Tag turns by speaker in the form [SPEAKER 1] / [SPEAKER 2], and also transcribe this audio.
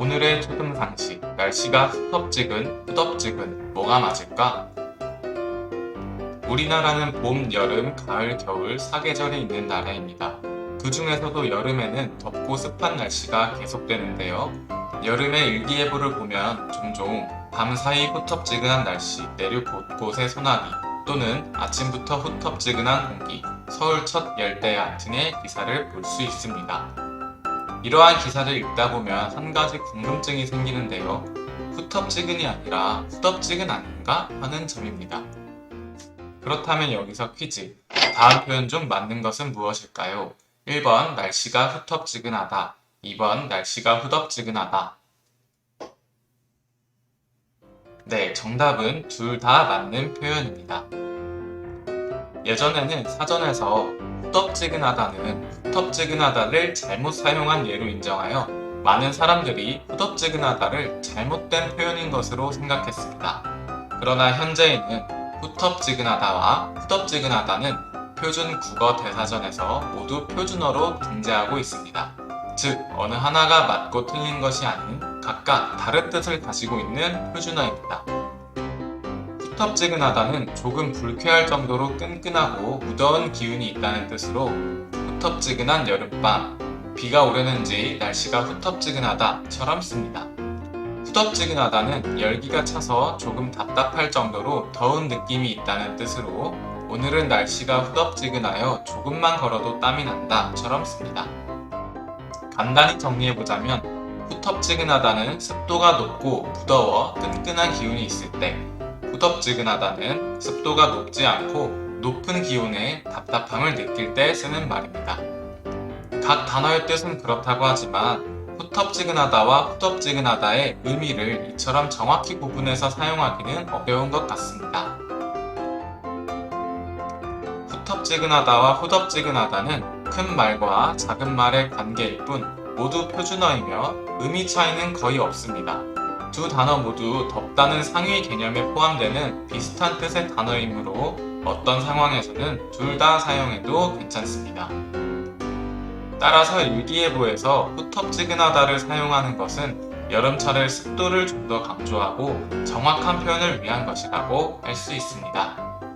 [SPEAKER 1] 오늘의 초등 상식, 날씨가 후텁지근, 후덥지근, 뭐가 맞을까? 우리나라는 봄, 여름, 가을, 겨울 사계절이 있는 나라입니다. 그 중에서도 여름에는 덥고 습한 날씨가 계속되는데요. 여름의 일기예보를 보면 종종 밤사이 후텁지근한 날씨, 내륙 곳곳의 소나기, 또는 아침부터 후텁지근한 공기, 서울 첫 열대야 등의 기사를 볼 수 있습니다. 이러한 기사를 읽다 보면 한 가지 궁금증이 생기는데요. 후텁지근이 아니라 후덥지근 아닌가 하는 점입니다. 그렇다면 여기서 퀴즈. 다음 표현 중 맞는 것은 무엇일까요? 1번 날씨가 후텁지근하다. 2번 날씨가 후덥지근하다. 네, 정답은 둘 다 맞는 표현입니다. 예전에는 사전에서 후덥지근하다는 후텁지근하다를 잘못 사용한 예로 인정하여 많은 사람들이 후덥지근하다를 잘못된 표현인 것으로 생각했습니다. 그러나 현재에는 후텁지근하다와 후덥지근하다는 표준 국어 대사전에서 모두 표준어로 등재하고 있습니다. 즉, 어느 하나가 맞고 틀린 것이 아닌 각각 다른 뜻을 가지고 있는 표준어입니다. 후텁지근하다는 조금 불쾌할 정도로 끈끈하고 무더운 기운이 있다는 뜻으로 후텁지근한 여름밤, 비가 오려는지 날씨가 후텁지근하다처럼 씁니다. 후덥지근하다는 열기가 차서 조금 답답할 정도로 더운 느낌이 있다는 뜻으로 오늘은 날씨가 후덥지근하여 조금만 걸어도 땀이 난다처럼 씁니다. 간단히 정리해보자면 후텁지근하다는 습도가 높고 무더워 끈끈한 기운이 있을 때 후덥지근하다는 습도가 높지 않고 높은 기온에 답답함을 느낄 때 쓰는 말입니다. 각 단어의 뜻은 그렇다고 하지만 후텁지근하다와 후덥지근하다의 의미를 이처럼 정확히 구분해서 사용하기는 어려운 것 같습니다. 후텁지근하다와 후덥지근하다는 큰 말과 작은 말의 관계일 뿐 모두 표준어이며 의미 차이는 거의 없습니다. 두 단어 모두 덥다는 상위 개념에 포함되는 비슷한 뜻의 단어이므로 어떤 상황에서는 둘 다 사용해도 괜찮습니다. 따라서 일기예보에서 후텁지근하다를 사용하는 것은 여름철의 습도를 좀 더 강조하고 정확한 표현을 위한 것이라고 할 수 있습니다.